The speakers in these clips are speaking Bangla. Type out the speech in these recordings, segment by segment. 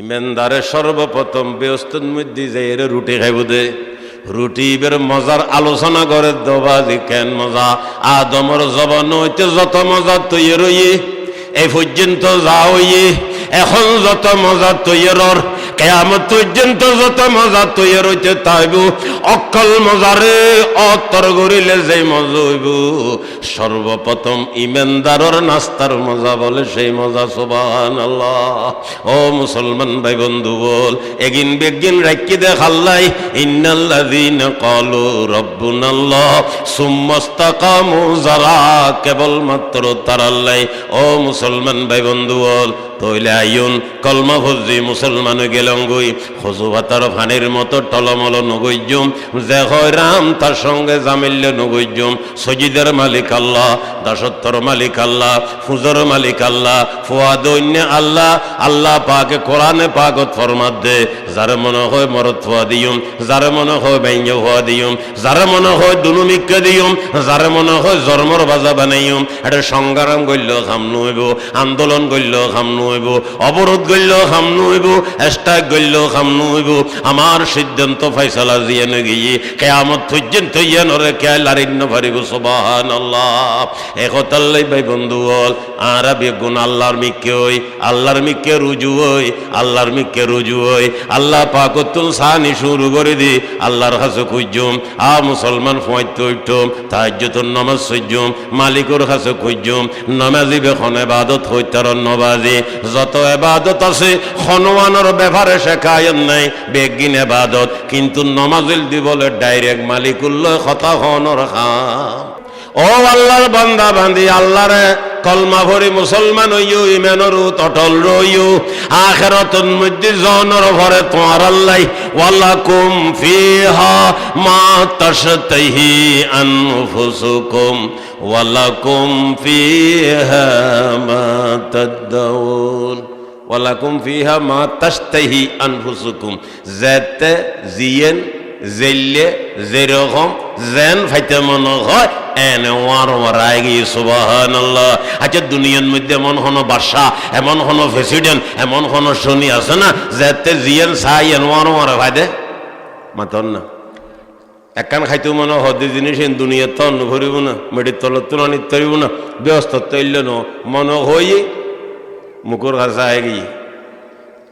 ইমানদারে সর্বপ্রথম ব্যস্তর মধ্যে যে এর রুটি খাইব দে। রুটি বের মজার আলোচনা করে দবাজি কেন মজা? আদমর জবান হইতে যত মজা তৈরি এই পর্যন্ত যা হইয়ে, এখন যত মজা তৈরর। কেয়ামত পর্যন্ত যত মজা তৈরি হইতে তাইব, অকল মজারে অতর গরিলে যে মজা হইব। সর্বপ্রথম ইমানদারর নাস্তার মজা বলে সেই মজা সোবান আল্লাহ ও মুসলমান ভাই বন্ধু বল, এগিন বেগিন রাখি দেখাল্লাই ইন্নাল্লাযীন ক্বালু রাব্বুনাল্লাহ, সুম্মাস্তাকামু যারা কেবলমাত্র তারাল্লাই। ও মুসলমান ভাই বন্ধু বল তইলে আইন কলমা ভজি মুসলমান গেলঙ্গুই খজু ভাতার ফানির মতো টলমল নগৈজুম যে হয় রাম তার সঙ্গে জামিল্য নগৈজুম সজিদের মালিক আল্লাহ, দাসত্বর মালিক আল্লাহ, ফুজর মালিক আল্লাহ ফুয়াদ আল্লাহ আল্লাহ পাকে কোরআনে পাকত ফরমাত দে, যার মনে হয় মরত ফুয়া দিয়ুম, যার মনে হয় বাইঞ্জ ফুয়া দিয়ুম, যার মনে হয় দুনুমিক্কা দিয়ুম, যার মনে হয় জন্মর বাজা বানাইম এটা সংগ্রাম গল্য খামনু হইব আন্দোলন গল্য খামনু হইব, অবরোধ গল্য খামনু হইব এস্টাক গল্য খামনু হইব। আমার সিদ্ধান্ত ফাইসালা দিয়ে গিয়ে কেয়ামত পর্যন্ত ইয়ে নরে কে আল্লাহ ভাই বন্ধু বল আর বেগুন আল্লাহর মিকে ওই আল্লাহর মিকে রুজু ওই আল্লাহর মিকে রুজু ওই আল্লাহ পাকতুল সানি শুরু করে দি, আল্লাহর কাছে খুঁজুম, আ মুসলমান ফুয়াইতে উঠুম তাহাজ্জুতুন নামাজ সজ্জুম মালিকর কাছে খুঁজুম, নামাজি বেখন এবাদত হইতার নবাজি যত এবাদত আছে হনুমানের ব্যাপারে শেখায়ন নাই, বেগিন এবাদত। কিন্তু নমাজিল দি বলে ডাইরেক্ট মালিকুল্লয় কথা হনর খাম। ও আল্লাহর বান্দা বান্দি, আল্লাহরে কলমা ভরি মুসলমান হইও ইমানরু তটল রইও আখেরাতুন মধ্যে জনর ভরে তোমার আল্লাহ, ওয়ালাকুম ফিহা মা তাশতাহি আনফুসুকুম। ওয়ালাকুম ফিহা মা তাদাউন। ওয়ালাকুম ফিহা মা তাশতাহি আনফুসুকুম। যাতে জিয়েন জেললে যেরকম জেন ফাইতে মনে হয়, এনে ওয়ার ওয়ারাই গিয়ে সুবাহান আল্লাহ আচ্ছা দুনিয়ার মধ্যে এমন হনো বাদশা এমন হনো প্রেসিডেন্ট এমন হনো শনি আছে না? যাতে জিয়েন সাই এন ওয়ার ওয়ারা ভাইদে মাতন না। একান খাইতেও মনে হদি জিনিস দুনিয়া তন্ন ভরিব না মেডির তলত তো আনিত তরিব না ব্যস্ত তৈল ন, মনে হই মুখর কাছে গিয়ে।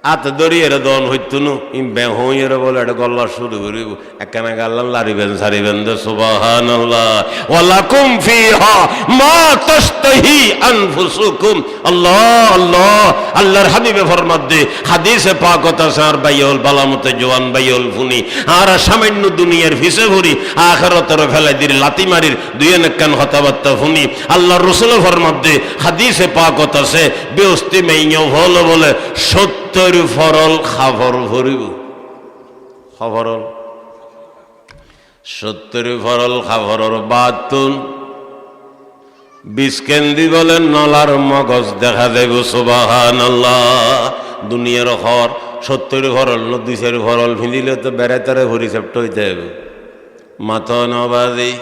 আত দড়ি এর দন হইতো নু ইম বেহই এর বলে এটা গল্লা শুরু করিব একখানা গাল্লাম লারিবেন, সারিবেন দে, সুবহানাল্লাহ। ওয়ালাকুম ফিহা মা তাশতাহি আনফুসুকুম। আল্লাহ আল্লাহ, আল্লাহর হাবিবে ফরমাত দে। হাদিসে পাক কথা সার বাইল বালামতে জওয়ান বাইল ফুনি। আর সামান্য দুনিয়ার ফিসে ভরি, আখিরাতের ফেলাই দির লাতি মারির দুই নেকান কথাবার্তা ফুনি। আল্লাহর রাসূল ফরমাত দে। হাদিসে পাক কথা সে বেউস্তি মেইও হলো বলে সত্তর ফরল খাফর ভরিব। খবরল সত্তর ফরল খাফরর বাতুন বিস্কেন্দি বলে নলার মগজ দেখা দেব সুবাহান দুনিয়ার হর সত্তর ফরল নদীশের ফরল ফিঁদিলে তো বেড়াতারে ভরি সেপ্ট হইতে হবে মাথা নবাজি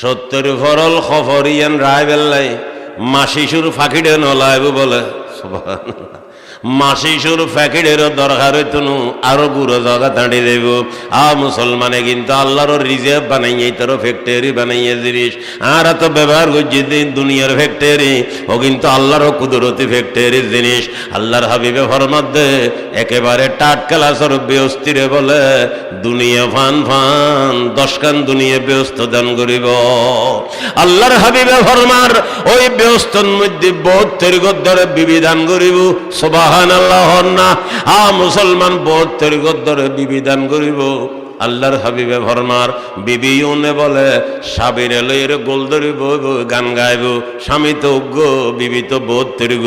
সত্তর ফরল খফরিয়ান রায় বেল্লাই মাসিসুর ফাঁকিডে নলাইব বলে মাসিসুর ফ্যাকিডেরও দরকার হইতো নু আরও গুঁড়ো জায়গা দাঁড়িয়ে দেব। আ মুসলমানে কিন্তু আল্লাহর রিজার্ভ বানাইয়ে তোর ফ্যাক্টরি বানাইয়ে জিনিস আর এত ব্যবহার করছি দুনিয়ার ফ্যাক্টরি, ও কিন্তু আল্লাহর কুদরতি ফ্যাক্টরি জিনিস। আল্লাহর হাবিবে ফরমাদ্দে একেবারে টাটকালাসর ব্যস্তিরে বলে, দুনিয়া ফান ফান, দশখান দুনিয়া ব্যস্ত দান করিব। আল্লাহর হাবিবে ফরমার, ওই ব্যস্তর মধ্যে বহত্তর গদ্দরে বিবিধান করিব। সবাহান আল্লাহ না। আ মুসলমান বহত্তর গদ্দরে বিবিধান করিব। আল্লাহর হাবিবে ফরমার, বিবি বলে, সাবির এলইর গোল ধরিব, গান গাইব। স্বামী তো উগ্র, বিবি তো বোধ তিরগ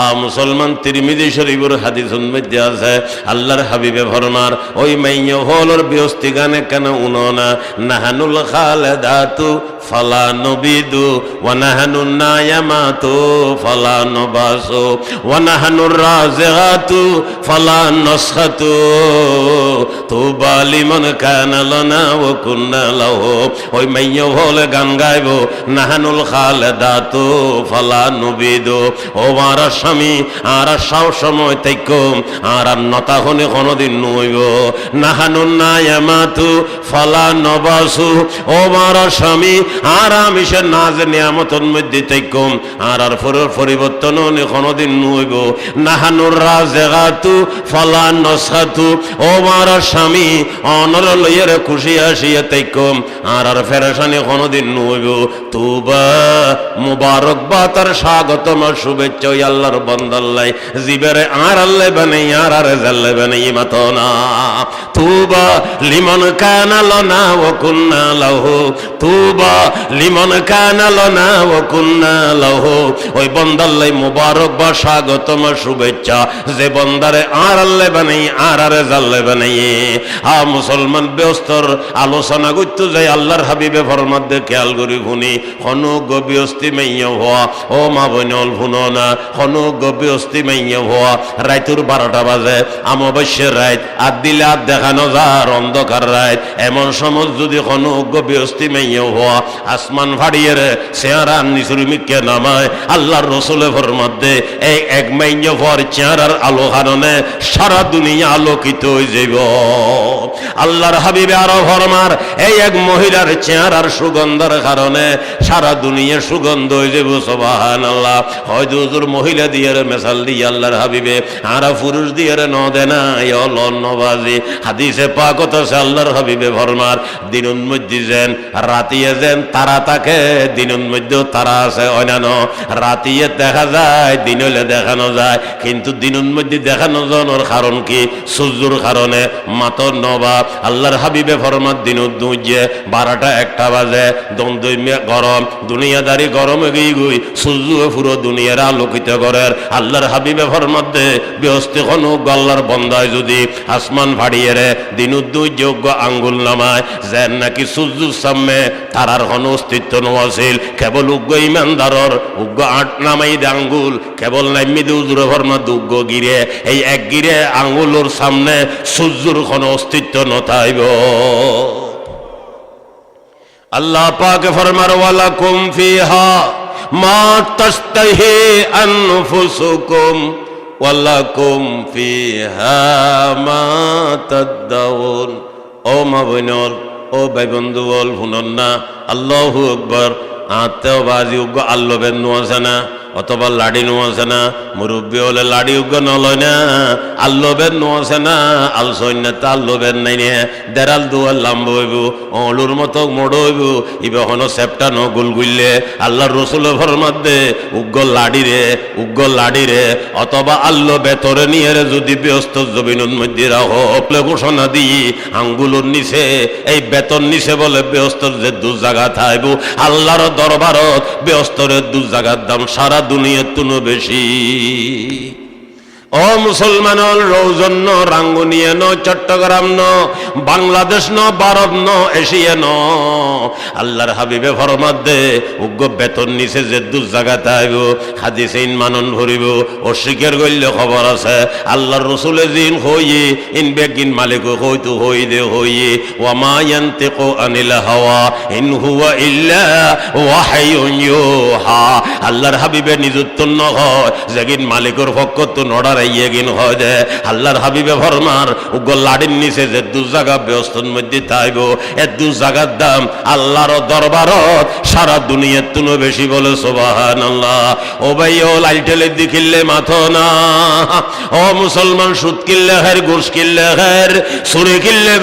আ মুসলমান তিরমিদি শরীফর হাদিস মধ্যে আছে, আল্লাহর হাবিবে ফরমার, ওই মাইয় হলর বিয়স্তি গানে কেন উননা নাহানুল খালেদাতু ফালা নবিদু, ওয়ানাহানু নায়ামাতু, ফালা নবাসু ওয়ানাহানুর রাজিগাতু, ফালা নসখাতু। তুবা লিমান কানা লানা ও কুন্না লাহু, ওই মাইয়া হলে গান গাইব, নাহানুল খালেদাতু, ফালা নুবিদু। ও আর স্বামী, আর সব সময় তাইকম আর আর নতা হনে কোনদিন নইব। নাহানুন নায়ামাতু, ফালা নবাসু, ও মার স্বামী আর আমি সে নাজ নিয়ামতন মধ্যে আর আর পরিবর্তন কোনদিন নইব। নাহানুর রাজেগাতু, ফালা নসাতু। ও মার স্বামী, অনর লইয়ের খুশি আসিয়া আর আর ফেরেশানি কোনদিন নইব। তুবা মুবারক বা তার স্বাগতম শুভেচ্ছা ওই আল্লাহর বন্দাল্লাই জিবেরে আর আল্লাহ বানাই, আর আর জাল্লাই বানাই না। তুবা লিমন কানা ও কুন্না তুবা লিমন কানা লনা ও কুন্না লাহু। ওই বন্দাল্লাই মুবারক বা স্বাগতম শুভেচ্ছা। যে বন্দারে আর আল্লাহ বানাই, আর আর জাল্লাই বানাই। আ মুসলমান ব্যস্তর, আলোচনা করতে যাই, আল্লাহর হাবিবে ফরমাদ্দে খেয়াল করি শুনি। হনু গবিয়স্তি মাইয়া হওয়া ও মা বইনল শুনো না। হনু গবিয়স্তি মাইয়া হওয়া রাইতুর বারোটা বাজে। আমাবস্যের রাইত। আর দিলে আর দেখানো যার অন্ধকার রাইত। এমন সময় যদি হনু গবিয়স্তি মাইয়া হওয়া আসমান ফাড়িয়ে রে চেহারা নিচুরি মিকে নামায়, আল্লাহর রসুলে ফরমাদ্দে এই এক মাইয়া হওয়ার চেহারার আলো কারণে সারা দুনিয়া আলোকিত হয়ে যাইব। আল্লাহর হাবিবে আরও ফরমার, এই এক মহিলার চেহারার সুগন্ধের কারণে সারা দুনিয়া সুগন্ধ হয়ে যাব সবাহান আল্লাহ হয়তো হুজুর মহিলা দিয়ে রে মেসাল দিয়ে আল্লাহর হাবিবে, আর পুরুষ দিয়ে ন না নবাজি হাদিসে পাকত আল্লাহর হাবিবে ফরমার, দিনুন মধ্যে যেন রাতিয়ে যেন তারা তাকে দিনুন মধ্যেও তারা আছে অন্যান্য রাতিয়ে দেখা যায় দিন হলে দেখানো যায়। কিন্তু দিনুন মধ্যে দেখানো যাওয়ার কারণ কি? সূর্যর কারণে। মাতর নবা আল্লাহর হাবিবে ফরমার দিন দুইজে বারোটা একটা বাজে দ্বন্দ্ব গরম, দুনিয়াদারি গরমে গিয়ে গুই সূর্য পুরো দুনিয়ার আলোকিত করার। আল্লাহর হাবিবে ফরমার দে, ব্যস্ত কোনো গল্লার বন্ধায় যদি আসমান ফাড়িয়ে রে, দিন দুই যোগ্য আঙ্গুল নামায়, যেন নাকি সূর্যর সামনে তারার কোনো অস্তিত্ব নছিল কেবল উগ্র ইমানদারর উগ্র আট নামাই আঙ্গুল, কেবল নাইমি দে উজুরে ফরমা দুগ্গ গিরে, এই এক গিরে আঙ্গুলোর সামনে সূর্যর কোনো অস্তিত্ব নথাইব। আল্লাহ পাকে ফরমার ওয়ালা কুম ফিহা মা তাস্তাহি আনফুসুকুম ওয়ালা কুম ফিহা মা তাদাউন ও মা বইনল ও ভাই বন্ধু বল শুনন না। আল্লাহ আতেও বাজি উগ্র আল্লো বেন আছে না? অথবা লাডি নো আছে না, মুরব্বী হলে লাডি উগ্র নলয় না আল্লো বেন নো আল সৈন্য তা নাই নে, দেড়াল দুয়ার লাম্ব হইব অলুর মতো মোড় হইব, ইবে হনো সেপটা ন গুল গুললে আল্লাহর রসুল ফরমাত দে, উগ্র লাডি রে, উগ্র লাডি রে, অথবা আল্লো বেতরে নিয়ে রে, যদি ব্যস্ত জমিনুর মধ্যে অপলে ঘোষণা দিই আঙ্গুলোর নিচে, এই বেতন নিচে বলে ব্যস্তর যে দু জায়গা থাইব, আল্লাহর দরবারত ব্যস্তরের দু জায়গার দাম সারা দুনিয়ার তুনো বেশি। ও মুসলমান রৌজন ন রাঙ্গুনিয়ে ন চট্টগ্রাম ন বাংলাদেশ ন ভারত ন এশিয়া ন আল্লাহর হাবিবে ফরমাত দে, উগ্র বেতন নিচে যে দু জায়গাতে আইব, হাদিসে মানন ভরিব অস্বীকার করলে খবর আছে। আল্লাহর রসুলে জিন হইয়ে, ইন বেগিন মালিক হইতু হই দে হইয়ে, ওয়ামা ইয়ান্তিকু আনিল হাওয়া, ইন হুয়া ইল্লা ওয়াহাইয়ুন ইউহা। আল্লাহর হাবিবে নিযুত্তন্ন হয় যেগিন মালিকের পক্ষ তো নড়ার ইয়ে গিন হয় আল্লাহর হাবিবে ফরমার উগ্র লাডির নিচে যে দু জায়গা ব্যস্তর মধ্যে তাইব, এ দু জায়গার দাম আল্লাহর দরবারত সারা দুনিয়ার তুনো বেশি বলে সোবাহান আল্লাহ ও ভাই, ও লাইটেলে দিখিল্লে মাথো না। ও মুসলমান সুদ হের, ঘুষ হের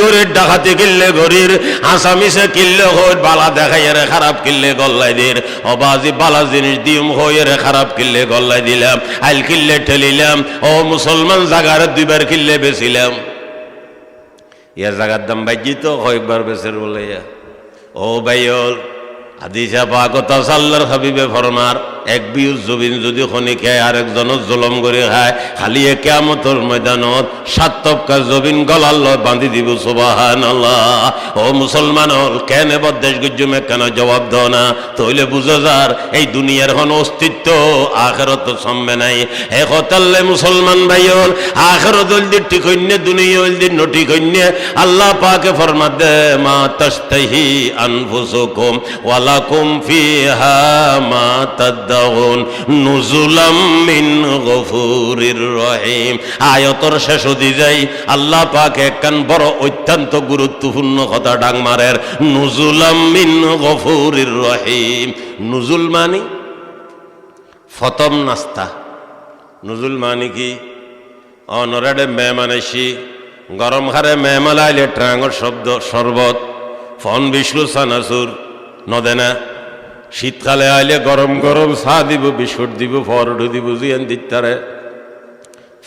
গরির ডাকাতি কিল্লে গরির আসামিসে কিল্লে হই বালা দেখাই রে খারাপ কিল্লে গল্লাই দের। অবাজি বালা জিনিস দিম হই রে খারাপ কিল্লে গল্লাই দিলাম, আইল কিল্লে ঠেলিলাম, ও মুসলমান জাগার দুইবার কিল্লে বেছিলাম। ইয়া জাগার দাম বাইজি তো, কয়েকবার বেছের বলে ও আদি হাদিসা পাকতা সাল্লার হাবিবে ফরমার। এক বিউ জবিন যদি খনি খায় আরেকজনত জলম করে খায়, খালি কেমতর ময়দানত সাত তপকা জবিন গলাল বান্ধি দিব সুবাহান আল্লাহ ও মুসলমান হল কেন এবার দেশ গুজুমে কেন জবাব দাও না? তইলে বুঝো যার, এই দুনিয়ার হন অস্তিত্ব, আখেরত সম্বে নাই। হে হতাল্লে মুসলমান ভাই হল আখেরত হল দি ঠিকন্যে দুনিয়া হল দি নঠিকন্যে আল্লাহ পাকে ফরমা দে, মা তস্তাহি আনফুসুকুম ওয়ালাকুম ফিহা মা তাদাউন নুজুলাম মিন গফুরির রহিম। আয়তর শেষ দি যাই আল্লাহ পাক বড় অত্যন্ত গুরুত্বপূর্ণ কথা ডাং মারের, নুজুলাম মিন গফুরির রহিম। নুজুল মানি? ফতম নাস্তা। নুজুল মানি কি? অনরাডে মেহমান আইসি গরম হারে মেহমান আইলে ট্রাঙর শব্দ, শরবত। ফন বিষ্ণু সানাসুর নদে না শীতকালে আইলে গরম গরম চা দিব, বিস্কুট দিব, ফরডু দিব, জিয়ান দিতারে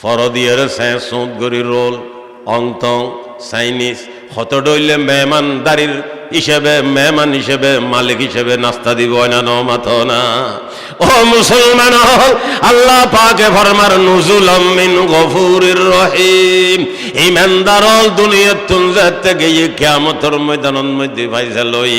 ফর দিয়ে স্যাঁ সুঁত গরি রোল অংতং চাইনিজ হত ডইলে মেহমান দারির হিসেবে, মেহমান হিসেবে, মালিক হিসেবে নাস্তা দিব, না, ন, মাথ, না। ও মুসলমান, আল্লাহ পাকে ফরমার নুজুল মিন গফুরির রহিম। ইমানদার দুনিয়ার তুনজাতে গিয়ে কিয়ামতের ময়দানের মধ্যে ভাইসা লই,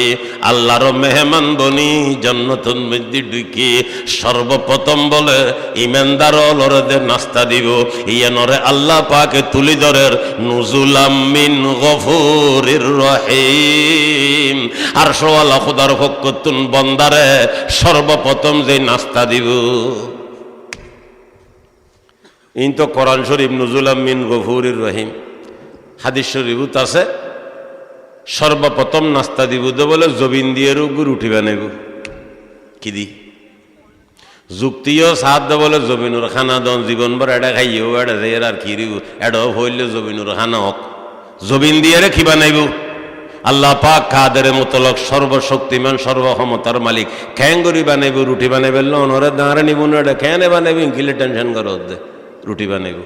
আল্লাহর মেহমান বনি জন্নতুন মধ্যে ঢুকি। সর্বপ্রথম বলে ইমানদার ওরদের নাস্তা দিব। ইয়ানরে আল্লাহ পাকে তুলি ধরের নুজুলাম মিন গফুরির রহিম। আর সোয়ালা খুদার ফক্কতুন বন্দারে সর্বপ্রথম যে নাস্তা দিব। ইন তো কোরআন শরীফ নুজুলাম মিন গফুরির রহিম। হাদিস শরীফত আছে। সর্বপ্রথম নাস্তা দিব তো বলে জবিন দিয়ে গুড় উঠিবে নেব কি দি? যুক্তিও দে বলে জমিনুর খানা দন জীবনভর এটা খাইও এটা আর কি দিব এটাও হইলে জমিনুর খানা হোক। জবিন দিয়ে রে খিবা নাইব আল্লাহ পাক কাদের মতলক সর্বশক্তিমান, সর্বক্ষমতার মালিক। খ্যাং করি বানাইব, রুটি বানাইবে লনরে দাঁড়ে নিব, না এটা খেয়ে বানাইব কিলে টেনশন করো দে, রুটি বানাইব।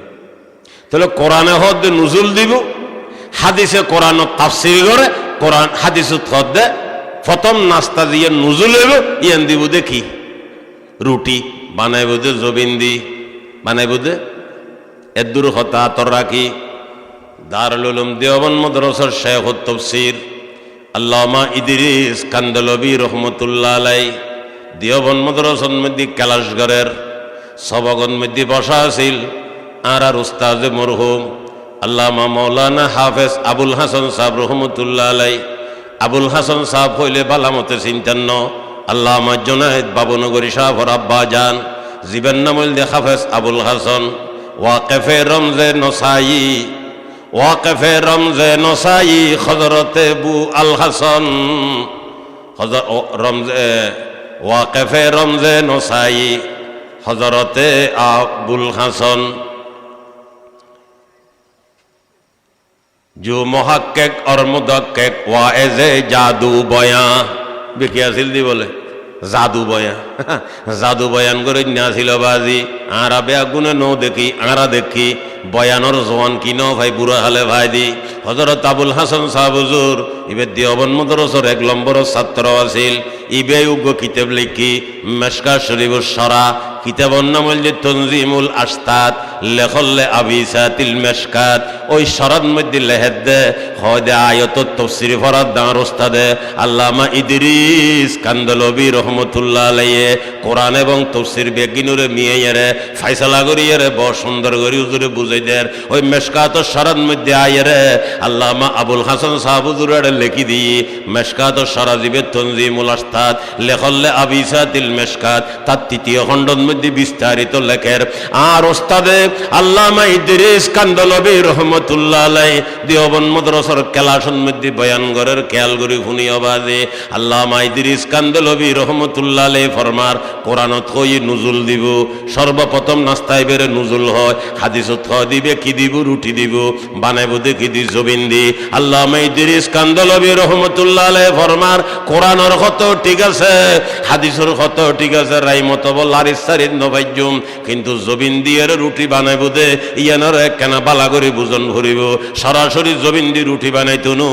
তাহলে কোরআনে হদ নুজুল দিব, হাদিসে কোরআন তাফসির করে, কোরআন হাদিস থদ দে, প্রথম নাস্তা দিয়ে নুজুল হইব, ইয়ান দিব দেখি রুটি বানাইব দে, জবিন দি, বানাইব দে। এদুর হতা তর রাখি। দারুল উলুম দেওবন মদরসর শেখ তফসির। আল্লামা ইদিরিস কান্দলবি রহমতুল্লাহ আলাই, দেওবন মদরসন মধ্যে ক্যালাসগরের সবগন মধ্যে বসা আছিল। আর আর উস্তাজ মরহুম আল্লামা মৌলানা হাফেজ আবুল হাসান সাহেব রহমতুল্লাহ আলাই, আবুল হাসান সাহেব হইলে বালামতে চিন্তান্ন, আল্লামা জোনায়েদ বাবুনগরী সাহেবর আব্বা যান জীবন নামল দে হাফেজ আবুল হাসান, ওয়াকেফে রমজে নসাই। ওয়াকফে রমজে নসাই হজরতে বু আল হাসান রমজে, ওয়াকফে রমজে নসাই হজরতে আবুল হাসান। জু মহাক্কেক অর মুদক্কেক ওয়া এজে জাদু বয়া বিকিয়াছিল দি বলে। জাদু বয়া জাদু বয়ান করে নাছিল বাজি। আরা বেয়া গুনে ন দেখি আরা দেখি। বয়ানর জওয়ান কি ন ভাই, বুড়া হালে ভাই দি হজরত আবুল হাসান সাহ হুজুর, ইবে দিয়বন মদরসর এক নম্বর ছাত্র আছিল। ইবে উগ্র কিতাব লিখি মেশকা শরীফুর সরা। কিতাবর নাম হল তনজিমুল আস্তাদ লেখল্লে আবিসাতিল মেশকাত, ওই সরাদ মধ্যে লেহেদ দে হয় দে আয়ত তফসির ফরাদ দাঁড় ওস্তাদে আল্লামা ইদরিস কান্দলবি রহমতুল্লাহ আলাইয়ে কোরআন এবং তফসির বেগিনুরে মিয়াইয়ারে ফাইসালা করিয়ারে বড় সুন্দর করি হুজুরে বুঝাই দেয় ওই মেশকাত সরাদ মধ্যে আইয়ারে আল্লামা আবুল হাসান সাহাব হুজুরে লেখি দিই মেশকাত সরাজিবে তনজিমুল আস্তাদ লেখল্লে আবিসাতিল মেশকাত, তার তৃতীয় খণ্ডন মধ্যে বিস্তারিত লেখের। আর ওস্তাদে আল্লামা ইদ্রিস কান্দলবি রহমতুল্লাহ আলাই দিওবন মদ্রসর কেলাসন মধ্যে বয়ান গরের খেয়াল শুনি অবাজে আল্লামা ইদ্রিস কান্দলবি রহমতুল্লাহ আলাই ফরমার, কোরআনত কই নুজুল দিব? সর্বপ্রথম নাস্তায় বেড়ে নুজুল হয়, হাদিসত হয়, দিবে কি দিব, রুটি দিব বানাইব দেখি দি জবিন দি। আল্লামা ইদ্রিস কান্দলবি রহমতুল্লাহ আলাই ফরমার, কোরআনের কত ঠিক আছে, হাদিসের কত ঠিক আছে রাই মতো বল আরিস সারিদ নবাইজুম কিন্তু জবিন দিয়ে রুটি বানাইব দে ইয়ানোর একখানা বালা করে বুজন ভরিব। সরাসরি জমিন দি রুটি বানাইতো নু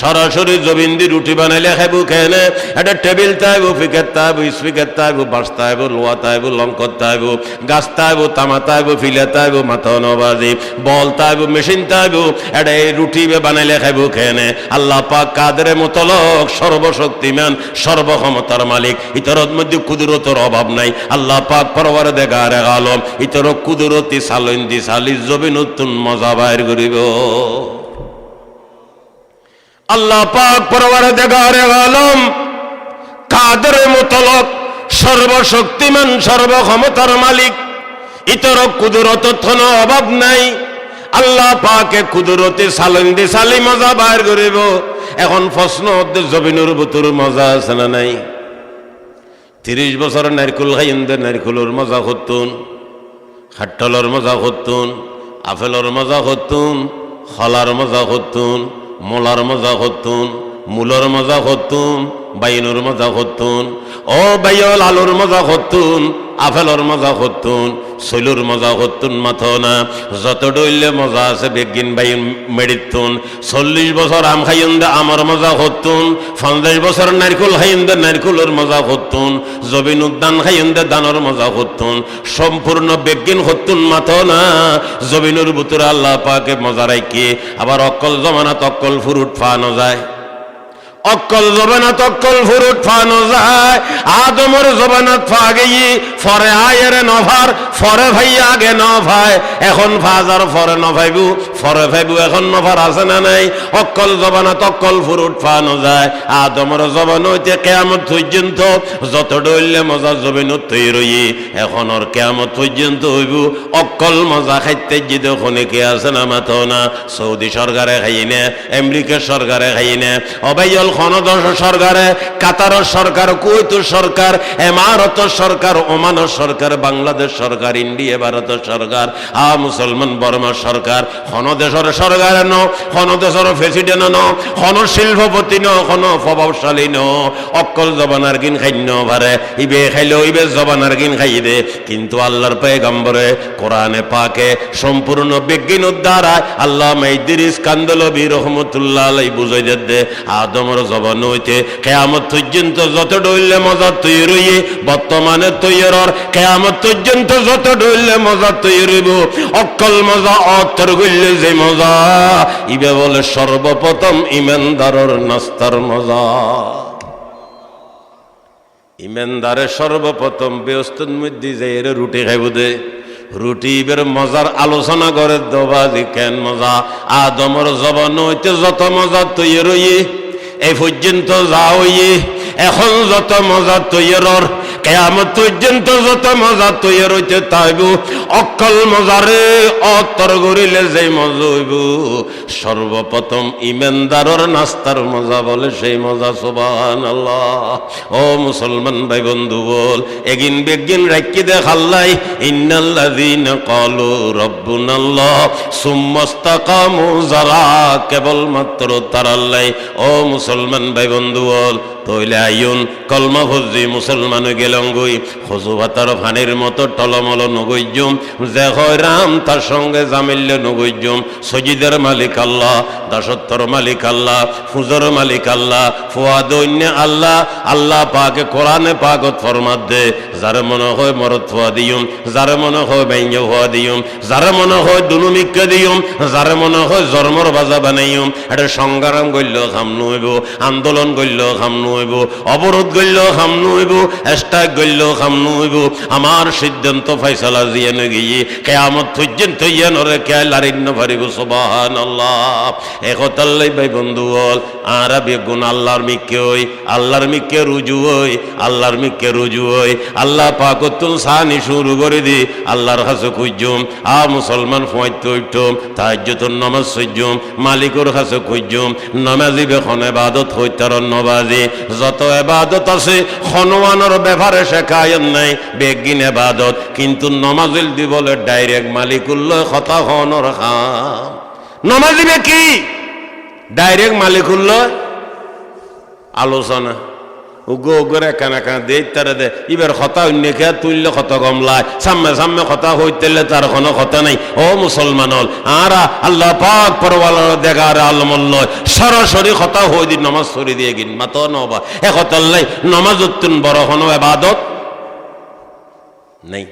সরাসরি জমিন দি রুটি বানাইলে খাইব খেলে একটা টেবিল তাইব, ফিকার তাইব, স্পিকার তাইব বাস তাইব, লোয়া তাইব, লঙ্কর তাইব, গাছ তাইব, তামা তাইব, ফিলা তাইব মাথা নবাজি বল তাইব, মেশিন তাইব এটা এই রুটি বানাইলে খাইব খেনে। আল্লাহ পাক কাদের মতলক, সর্বশক্তিমান, সর্বক্ষমতার মালিক। ইতরত মধ্যে কুদরতর অভাব নাই। আল্লাহ পাক পরবার দেগার আলম ইতর কুদরতি সালইন দি সালি জবিন উত্তুন মজা বাইর করিব। আল্লাহ পাক পরবার দেগার আলম, কাদের সর্বশক্তিমান, সর্বক্ষমতার মালিক। ইতর কুদরত থন অভাব নাই। আল্লাহ পাকে কুদরতে সালন দি সালি মজা বাইর করিব। এখন প্রশ্ন জবিনুর বুতুর মজা আছে না নাই? তিরিশ বছর নারকুল খাইন্দে, নারকুলের মজা করতুন। খাট্টলর মজা করতুন আফেলর মজা করতুন খলার মজা করতুন মোলার মজা করতুন মূলর মজা করতুন বাইনুর মজা করতুন ও বাইল আলুর মজা করতুন আপেলর মজা করতুন শৈলুর মজা করতুন মাথো না যত ডইলে মজা আছে বেগিন বাই মেডিতুন চল্লিশ বছর আম খাইন দে আমার মজা করতুন পঞ্চাশ বছর নারকুল খাইন দে নারকুলের মজা করতুন জবিন উদ্যান খাইন দে দানর মজা করতুন সম্পূর্ণ বেগিন করতুন মাথো না জবিনুর বুতুর আল্লাহ পাকে মজা রাখি আবার অকল জমানাত অকল ফুরুট ফানো যায়। অক্কল জবানাত অক্কল ফুরুট ফানো যায় আদমর জবানাত ফা গেই ফরে আয়ের নভার, ফরে ভাই আগে ন ভাই এখন ফাজার ফরে ন ভাইবু ফরে ভাইবু এখন নভার আছে না নাই? অক্কল জবানাত অক্কল ফুরুট ফানো যায় আদমর জবান হইতে কেয়ামত পর্যন্ত যত ডইলে মজা জবিনত তৈরি রই এখন ওর কেয়ামত পর্যন্ত হইব অকল মজা খাইতে জিদে খনে কে আছে না মাথো না? সৌদি সরকারে খাইনে আমেরিকা সরকারে খাই না অবাইল খনদশ সরকারে, কাতার সরকার, কুয়েত সরকার, এমারত সরকার, ওমান সরকার, বাংলাদেশ সরকার, ইন্ডিয়া, ভারত সরকার, আ, মুসলমান বর্মা সরকার খনদেশর সরকার ন খনদেশর প্রেসিডেন্ট ন খন শিল্পপতি ন খন প্রভাবশালী ন অকল জবানার গিন খাইন্য ভারে, ইবে খাইলেও ইবে জবানার গিন খাই দে কিন্তু আল্লাহর পেগম্বরে কোরআনে পাকে, সম্পূর্ণ বিজ্ঞান উদ্ধারায়, আল্লাহ মাইদিরিস কান্দলবি রহমতুল্লাহ আলাই বুঝাই দে আদমর জবান হইতে। কেয়ামত পর্যন্ত যত ডইলে মজা তৈরি রইয়ে বর্তমানে তৈরর কেয়ামত পর্যন্ত যত ডইলে মজা তৈরি হইব অকল মজা অতর গইলে যে মজা, ইবে বলে সর্বপ্রথম ইমানদারর নাস্তার মজা। ইমানদারে সর্বপ্রথম ব্যস্তর মধ্যে যে এর রুটি খাইব দে, রুটি বের মজার আলোচনা করে দবাজি কেন মজা, আদমর জবান হইতে যত মজা তৈরি রইয়ে এই পর্যন্ত যাও এখন যত মজা তৈরর, কেয়ামত পর্যন্ত যত মজা তৈরি হইতে তাইব। অকল মজারে অতর গরিলে যে মজা হইব, সর্বপ্রথম ইমানদারর নাস্তার মজা বলে সেই মজা সোবান আল্লাহ ও মুসলমান ভাই বন্ধু বল, এগিন বেগিন রাখি দেখাল্লাই ইন্নাল্লাযীন ক্বালু রাব্বুনাল্লাহ, সুম্মাস্তাকামু যারা কেবলমাত্র তারাল্লাই। ও মুসলমান ভাই বন্ধু বল তইলে আইন কলমা ভুজি মুসলমান গেলঙ্গুই খজু ভাতার ফানির মতো টলমল নগৈজুম যে হয় রাম তার সঙ্গে জামিল্য নগৈজুম সজিদের মালিক আল্লাহ, দাসত্বর মালিক আল্লাহ, ফুজর মালিক আল্লাহ ফুয়াদৈন্য আল্লাহ আল্লাহ পাকে কোরআনে পাকত ফরমাত দে, যারে মনে হয় মরত ফুয়া দিউম যারে মনে হয় ব্যঙ্গ হওয়া দিউম যারে মনে হয় দুনুমিক্য দিউম যারে মনে হয় জন্মর বাজা বানাইম এটা সংগ্রাম গল্য খামনু হইব আন্দোলন গল্য খামনু হইব, অবরোধ গল্য খামনু হইব এস্টাক গল্য খামনু হইব। আমার সিদ্ধান্ত ফয়সালা দিয়ে গিয়ে কেয়ামত পর্যন্ত ইয়ে নরে কে আল্লাহ ভাই বন্ধু বল আর বেগুন আল্লাহর মিকে ওই আল্লাহর মিকে রুজু ওই আল্লাহর মিকে রুজু ওই আল্লাহ পাকতুন সানি শুরু করে দি, আল্লাহর খুঁজুম, আ মুসলমান ফুয়াইতে উঠুম তাহাজ্জুতুন নামাজ সজ্জুম মালিকর খুঁজুম হইতার নবাজি যত এবাদত আছে হনুমানের ব্যাপারে শেখায়ন নাই, বেগিন এবাদত। কিন্তু নমাজিল দি বলে, ডাইরেক্ট মালিকুল্ল কথা হনর খাম। নমাজিবে কি? ডাইরেক্ট মালিকুল্ল আলোচনা। উগো উগরে একান একান দে তারে দে। এবার কথা অন্য খেয়া তুললে কত কমলায় সামনে সামনে কথা হইতেলে তার কোনো কথা নাই। ও মুসলমান হল, আরা আল্লাহ পাক পরওয়ালার দেখার আলমল্ল সরাসরি কথা হই দিন নমাজ সরি দিয়ে গিন, মাত নবা। এ কথা নাই নমাজ উত্তুন বড় হন এবাদত নেই।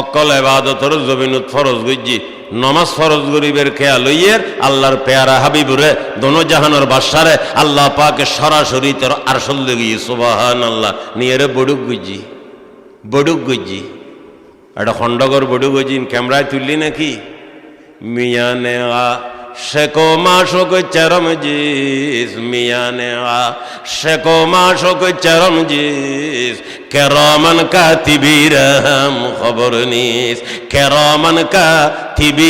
অকল এবাদত জমিনত ফরজ গুজি নমাজ ফরজ গরিবের খেয়া লইয়ের আল্লাহর পেয়ারা হাবিবুরে, দোনো জাহানোর বাসারে আল্লাহ পাকে সরাসরি তোর আরসল গিয়ে সুবাহান আল্লাহ নিয়ে রে বডুক গুজি বডুক গুজি একটা খণ্ডগর বডুক গুজি ক্যামেরায় তুললি নাকি? মিয়া আ শেকো মাসক চরম জিস মিয়ানে আ শেকো মাসক চরম জিস কেরমান কাতিবিরাম খবর নিস। কেরমান কাতিবিরাম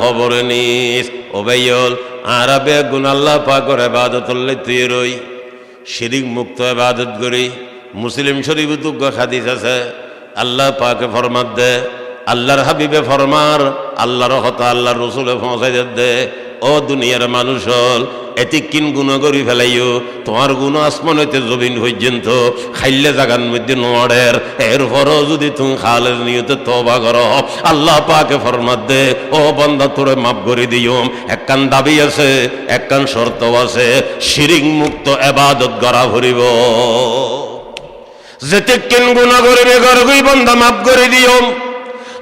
খবর নিস। ওবেয়ল আরবে গুনাল্লাহ পাকর এবাদতুল্লাহ তুই রই শিরিক মুক্ত এবাদত করি। মুসলিম শরীফ তুগ্য খাদিস আছে। আল্লাহ পাকে ফরমাত দে আল্লাহর হাবিবে ফরমার, আল্লাহর হতা আল্লাহর রসুলে পৌঁছাই দে, ও দুনিয়ার মানুষ হল, এটি কিন গুণ করি ফেলাইও? তোমার গুণ আসমান হইতে জবিন পর্যন্ত খাইলে জাগান মধ্যে নোয়ারের এরপরও যদি তুমি খালের নিয়তে তবা কর, আল্লাহ পাকে ফরমাত দে, ও বন্দা তোরে মাফ করে দিও। একখান দাবি আছে একখান শর্ত আছে, শিরিক মুক্ত এবাদত গড়া ভরিব যেতে কিন গুণা করিবে গর্গই বন্দা মাফ করে দিও।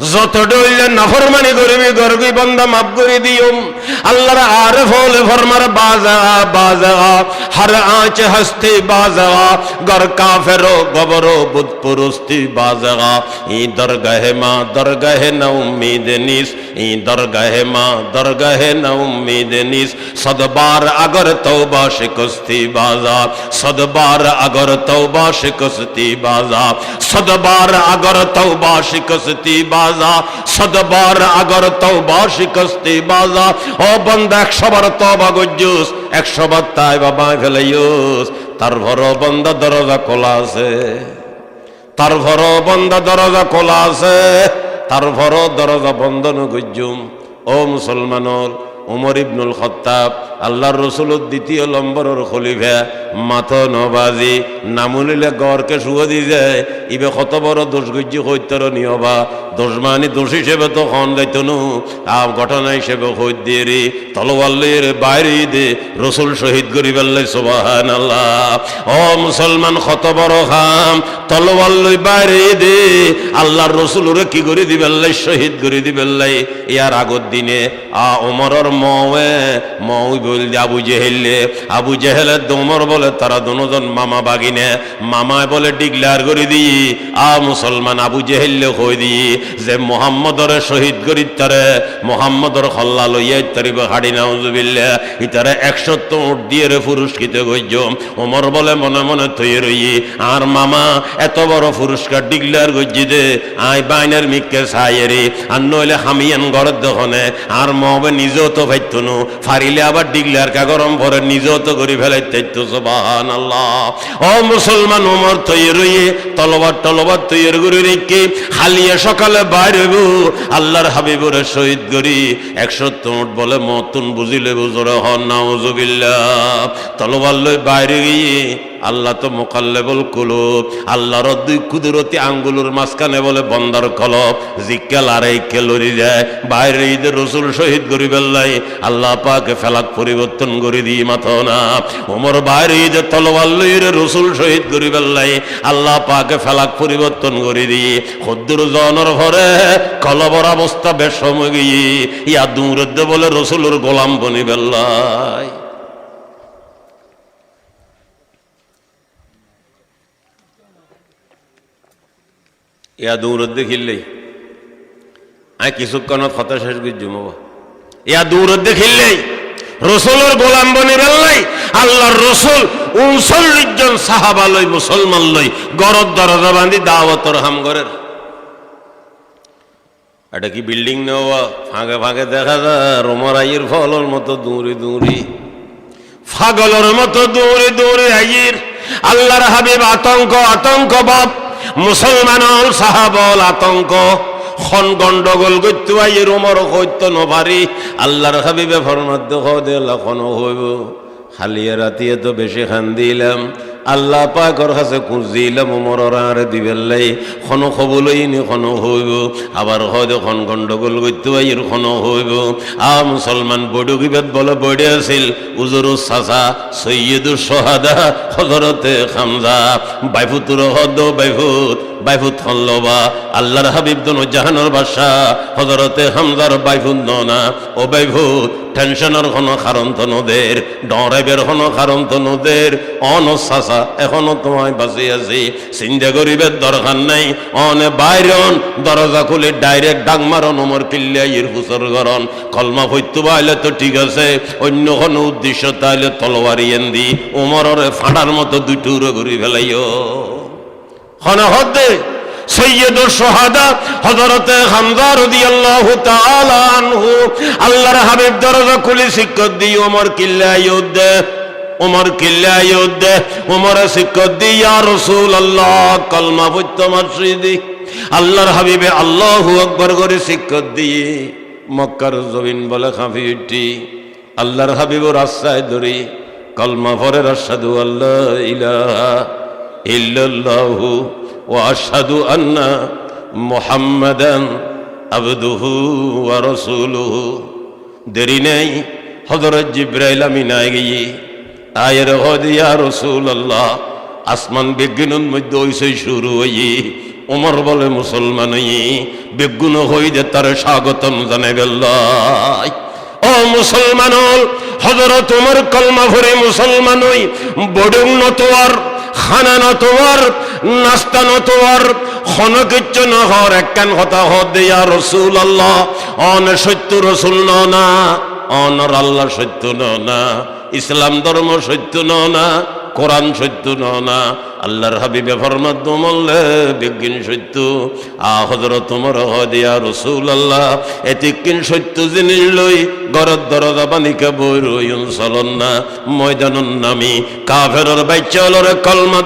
যত ডইলে নাফরমানি করবি গর্গই বন্দা মাফ করে দিও আল্লাহর আরে ফলে ফরমার বাজা বাজা। হর আঁচ হস্তি বাজা। গর কাফেরো, গবরো বুধ পুরস্তি বাজা। ই দরগাহে মা, দরগাহে না উম্মিদ নিস। ই দরগাহে মা, দরগাহে না উম্মিদ নিস। সদবার আগর তৌবা শিকস্তি বাজা। সদবার আগর তৌবা শিকস্তি বাজা। সদবার আগর তৌবা শিকস্তি বাজা। সদবার আগর তৌবা শিকস্তি বাজা। ও বন্ধ একশো বার তবা গজ্জুস, একশো বার তাই বাবা ফেলাইস তার ভর বন্ধ দরজা খোলা আছে। তার ভর বন্ধ দরজা খোলা আছে। তার ভর দরজা বন্ধ নগুজুম ও মুসলমানর, উমর ইবনুল খত্তাব আল্লাহর রসুলের দ্বিতীয় নম্বরের খলিফা, মাথ নবাজি নামুলিলে গড়কে শুয়ে দি যায়। ইবে কত বড় দোষ গুজ্জি হইতর নিয়বা। দোষ মানে দোষ হিসেবে তো হন যাইত নু আম ঘটনা হিসেবে হইত দিয়ে রে তলওয়াল্লের বাইরে দে। রসুল শহীদ করি বেল্লাই সোবাহান আল্লাহ ও মুসলমান কত বড় খাম তলওয়াল্লই বাইরে দে। আল্লাহর রসুলরে কি করে দিবেল্লাই শহীদ করে দিবেল্লাই ইয়ার আগর দিনে আ ওমরের মওয়ে মওই বল আবু জেহেলে আবু জেহেলের দোমর বলে, তারা দুজন মামা বাগিনে। মামায় বলে, ডিগলার করে দিই আ মুসলমান আবু জেহেলে কই দিই যে মোহাম্মদরে শহীদ করি তারে, মোহাম্মদর হল্লা লইয়া তারিব হাড়ি নাউজুবিল্লা ইতারে একশো উঠ দিয়ে রে পুরস্কৃত গজ্য ওমর বলে, মনে মনে তৈ রই। আর মামা, এত বড় পুরস্কার ডিগলার গজ্জি দে। আই বাইনের মিককে সাইয়েরি আর নইলে হামিয়ান ঘরের দোকানে আর মবে নিজেও তো ভাইতনু। ফারিলে আবার ডিগলার কা গরম ভরে নিজেও তো করি ফেলাই তাইতো সোবাহান আল্লাহ ও মুসলমান উমর তৈরি রইয়ে তলবার তলবার তৈরি করে রেখে হালিয়ে সকালে বাইরে আল্লাহর হাবিবুর শহীদ করি একশো তোট বলে মতন বুঝিলে বুঝরে হন, নাউজুবিল্লাহ। তলবার লই বাইরে গিয়ে আল্লাহ তো মোকাল্লেবল কুলুব। আল্লাহর দুই কুদরতি আঙ্গুলের মাঝখানে বলে বন্দার কলব। জিক্কেল আর এই কেলরি যায়। বাইরে ঈদের রসুল শহীদ করি বেল্লাই আল্লাহ পাকে ফেলাক পরিবর্তন করে দিয়ে মাথো না। ওমর বাইরে ঈদের লইরে রসুল শহীদ করি বেল্লাই আল্লাহ পাকে ফেলাক পরিবর্তন করে দিয়ে খদ্দুর জনের ঘরে কলবর অবস্থা বেশ সময় গিয়ে। ইয়া দূরদ্দে বলে রসুলের গোলাম বনি ইয়া দৌড়ত দেখিলেই। আই কিছুক্ষণত কথা শেষ বাবা ইয়া দৌড়ত দেখিলেই রসুলের গোলাম বনি বেল্লাই আল্লাহর রসুল উনচল্লিশ জন সাহাবা লই মুসলমান লই গরত দরজা বান্ধি দাওয়াতর হামগরের এটা কি বিল্ডিং নেওয়া? ফাঁকে ফাঁকে দেখা যায়। রোমর আইয়ের ফলর মতো দৌড়ি দৌড়ি ফাগলের মতো দৌড়ি দৌড়ি আইয়ের আল্লাহর হাবিব আতঙ্ক আতঙ্ক বাপ। মুসলমান সাহাবল আতঙ্ক। খন গন্ডগোল করতে আইয়ের উমর হইতো নভারি। আল্লাহর হাবিবে ফরমাদ্য দে লখন হইব। খালিয়া রাতিয়ে তো বেশি খান দিলাম। আল্লাহ পাকর কাছে মর আর দিবেল্লাই খন খবলই নি, খন হইব। আবার হয়তো খন গন্ডগোল করতে আইর খন হইব। আ মুসলমান বড় গিবেদ বলে? বড়ে আছিল। উজরু সাসা সৈয়দুর সোহাদা হজরতে খামজা। বাইফুতুর হদ বাইফুত বাইফুত হল্লবা আল্লাহর হাবিব দন জাহানোর বাসা হজরতে হামজার বাইফুত ননা। ও বাইফুত, টেনশনের কোনো কারণ তো নদের ডরাইবের কোনো কারণ তো নদের। অনসাসা এখনও তোমায় বাঁচি আছি। চিন্তা করিবের দরকার নাই। অনে বাইরন, দরজা খুলে ডাইরেক্ট ডাক মারন, ওমর কিল্লিয়া ইর হুসর গরন। কলমা ফৈত্তু বাইলে তো ঠিক আছে, অন্য কোনো উদ্দেশ্য তাইলে তলোয়ারি এন্দি। ওমরের ফাটার মতো দুটুরো ঘুরি ফেলাইও। হন হদ্দে সৈয়দুর সোহাদা হজরতে হামজা রাদিয়াল্লাহু তাআলা আনহু, আল্লাহর হাবিব দরজা খুলে শিক্ষক দি ওমর কিল্লা ইউদ্দে, ওমর কিল্লা ইউদ্দে, ওমর শিক্ষক দি ইয়া রাসূলুল্লাহ, কলমা পড়ত মারসিদি আল্লাহর হাবিবে আল্লাহু আকবার করে শিক্ষক দিয়ে মক্কার জমিন বলে খাফি উঠি। আল্লাহর হাবিবর রাস্তায় ধরি কলমা পরে রাসাদু আল্লাহ ইলাহা ইল্লাল্লাহু ওয়া আশহাদু আন্না মুহাম্মাদান আবদুহু ওয়া রাসূলুহু। দেরি নেই, হযরত জিব্রাইল আমিনায় গিয়ে আয়ের হদিয়া রাসূলুল্লাহ, আসমান বিজ্ঞানের মধ্যে ওইসে শুরু হই ওমর বলে মুসলমান বিজ্ঞান হই যে তার স্বাগতম জানে গেল ও মুসলমান হজরত উমর কলমা ভরে মুসলমান বডুং নতোয়ার খানা নতোয়ার নাস্তা নতোয়ার খনকিচ্ছ নহর, একখান কথা হদ দেয়া রসুল আল্লাহ অন সত্য রসুল না অনর আল্লাহ সত্য না ইসলাম ধর্ম সত্য না কোরআন সত্য না, আল্লাহর হাবিবে ফরমাদ মল্লে বিজ্ঞান সত্য। আ হজরত তোমার হদিয়া রসুল আল্লাহ এতিকিন সত্য জিনিস লই গরদ দরজা বানিকা বই রইন চলন না, ময়দানুন নামি, কাফেরর বাইচলর কলমা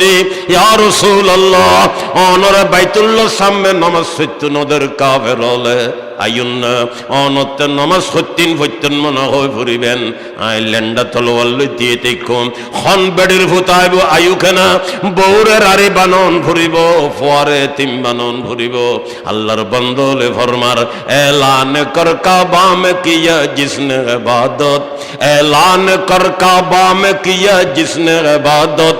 দি। ইয়া রসুল আল্লাহ অনর বাইতুল্লাহ সামনে নমাজ সত্য নদের কাফের আইন অনত্য নমাজ সত্যিন ফত্যন মনে হয়ে ফুরিবেন আই ল্যান্ডা তলোয়াল খন বেড়ির ভূতাইব আয়ুখানা বৌরের আরে বানন ফুরিব ফোয়ারে তিম বানন ফুরিব আল্লাহর বন্দলে ফরমার, এলান কর কাবা মে কিয়া জিসনে ইবাদত, এলান কর কাবা মে কিয়া জিসনে ইবাদত,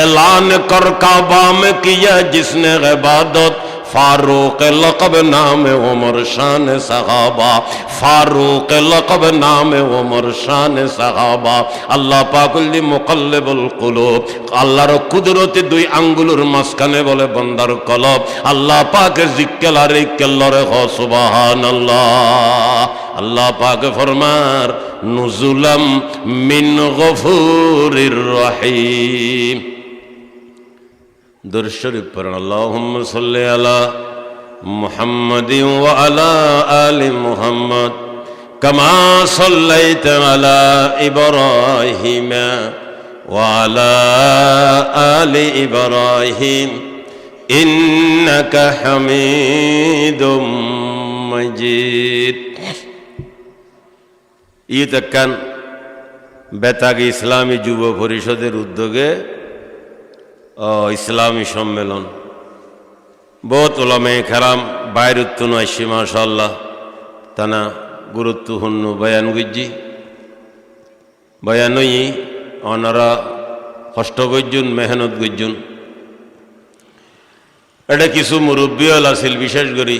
এলান কর কাবা মে কিয়া জিসনে ইবাদত। ফারুক লকব নামে ওমর শান সাহাবা। ফারুক লকব নামে ওমর শান সাহাবা। আল্লাহ পাকুল্লি মোকাল্লেবুল কুলুব। আল্লাহর কুদরতে দুই আঙ্গুলের মাঝখানে বলে বন্দার কলব। আল্লাহ পাকের জিক্কেলার এই কেল্লরে হ সুবাহান আল্লাহ আল্লাহ পাকে ফরমার, নুজুলাম মিন গফুরির রহিম। দুরশরীফ পড়েন আল্লাহুম্মা সাল্লি আলা মুহাম্মদ কামা সাল্লাইতা আলা আলা ইব্রাহিম ইন্নাকা হামিদুম মাজিদ। ইসলামী যুব পরিষদের উদ্যোগে ইসলামী সম্মেলন। বহুত ওলামে খারাম বাইরুত্ব নয় মাশাল্লাহ তানা গুরুত্বপূর্ণ বয়ান গুজ্জি। বয়ানই অনারা কষ্ট গজ্জুন, মেহনত গজ্জুন। এটা কিছু মুরব্বী আছিল, বিশেষ করে